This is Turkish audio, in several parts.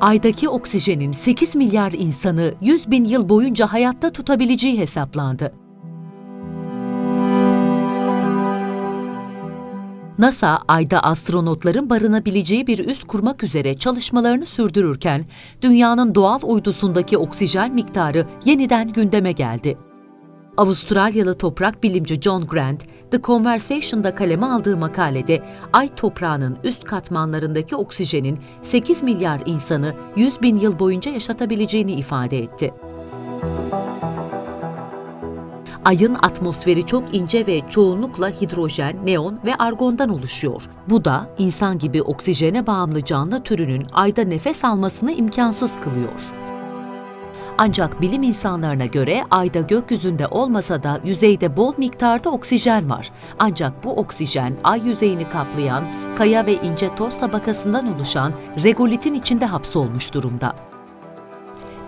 Aydaki oksijenin 8 milyar insanı 100 bin yıl boyunca hayatta tutabileceği hesaplandı. NASA, Ay'da astronotların barınabileceği bir üs kurmak üzere çalışmalarını sürdürürken, dünyanın doğal uydusundaki oksijen miktarı yeniden gündeme geldi. Avustralyalı toprak bilimci John Grant, The Conversation'da kaleme aldığı makalede Ay toprağının üst katmanlarındaki oksijenin 8 milyar insanı 100 bin yıl boyunca yaşatabileceğini ifade etti. Ayın atmosferi çok ince ve çoğunlukla hidrojen, neon ve argondan oluşuyor. Bu da insan gibi oksijene bağımlı canlı türünün ayda nefes almasını imkansız kılıyor. Ancak bilim insanlarına göre ayda gökyüzünde olmasa da yüzeyde bol miktarda oksijen var. Ancak bu oksijen ay yüzeyini kaplayan kaya ve ince toz tabakasından oluşan regolitin içinde hapsolmuş durumda.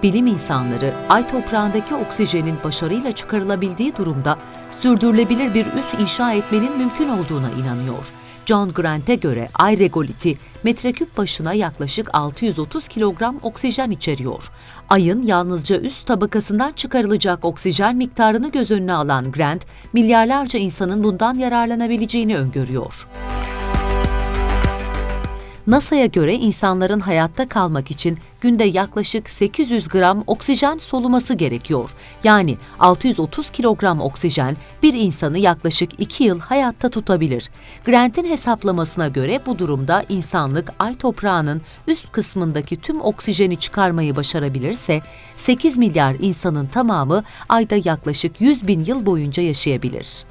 Bilim insanları ay toprağındaki oksijenin başarıyla çıkarılabildiği durumda sürdürülebilir bir üs inşa etmenin mümkün olduğuna inanıyor. John Grant'e göre ay regoliti metreküp başına yaklaşık 630 kilogram oksijen içeriyor. Ayın yalnızca üst tabakasından çıkarılacak oksijen miktarını göz önüne alan Grant, milyarlarca insanın bundan yararlanabileceğini öngörüyor. NASA'ya göre insanların hayatta kalmak için günde yaklaşık 800 gram oksijen soluması gerekiyor. Yani 630 kilogram oksijen bir insanı yaklaşık 2 yıl hayatta tutabilir. Grant'in hesaplamasına göre bu durumda insanlık ay toprağının üst kısmındaki tüm oksijeni çıkarmayı başarabilirse 8 milyar insanın tamamı ayda yaklaşık 100 bin yıl boyunca yaşayabilir.